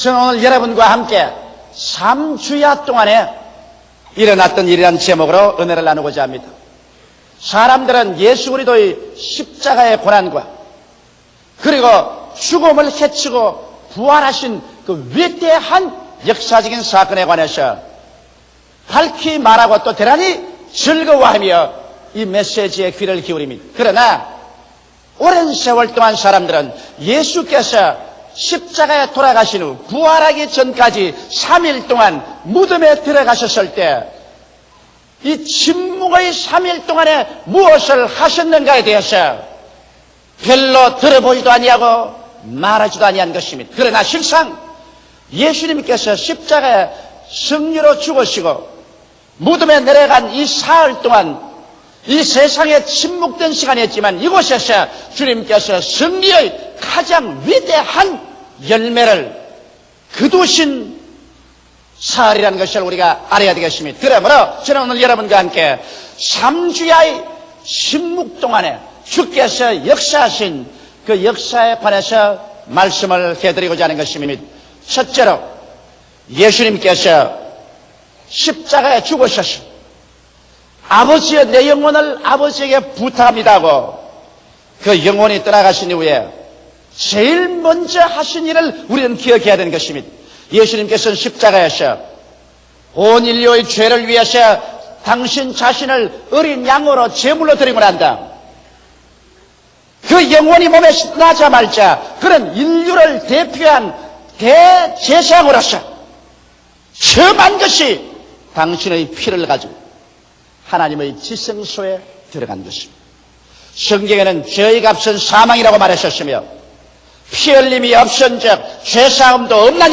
저는 오늘 여러분과 함께 3주야 동안에 일어났던 일이라는 제목으로 은혜를 나누고자 합니다. 사람들은 예수 그리스도의 십자가의 고난과 그리고 죽음을 해치고 부활하신 그 위대한 역사적인 사건에 관해서 밝히 말하고 또 대단히 즐거워하며 이 메시지에 귀를 기울입니다. 그러나 오랜 세월 동안 사람들은 예수께서 십자가에 돌아가신 후 부활하기 전까지 3일 동안 무덤에 들어가셨을 때 이 침묵의 3일 동안에 무엇을 하셨는가에 대해서 별로 들어보지도 아니하고 말하지도 아니한 것입니다. 그러나 실상 예수님께서 십자가에 승리로 죽으시고 무덤에 내려간 이 사흘 동안 이 세상에 침묵된 시간이었지만 이곳에서 주님께서 승리의 가장 위대한 열매를 거두신 사흘이라는 것을 우리가 알아야 되겠습니다. 그러므로 저는 오늘 여러분과 함께 3주야의 침묵 동안에 주께서 역사하신 그 역사에 관해서 말씀을 해드리고자 하는 것입니다. 첫째로 예수님께서 십자가에 죽으셨습니다. 아버지의 내 영혼을 아버지에게 부탁합니다고 그 영혼이 떠나가신 이후에 제일 먼저 하신 일을 우리는 기억해야 되는 것입니다. 예수님께서는 십자가에서 온 인류의 죄를 위해서 당신 자신을 어린 양으로 제물로 드리고 난다. 그 영혼이 몸에 나자말자 그런 인류를 대표한 대제사장으로서 처음한 것이 당신의 피를 가지고 하나님의 지성소에 들어간 것입니다. 성경에는 죄의 값은 사망이라고 말하셨으며 피 흘림이 없은 적 죄사함도 없나니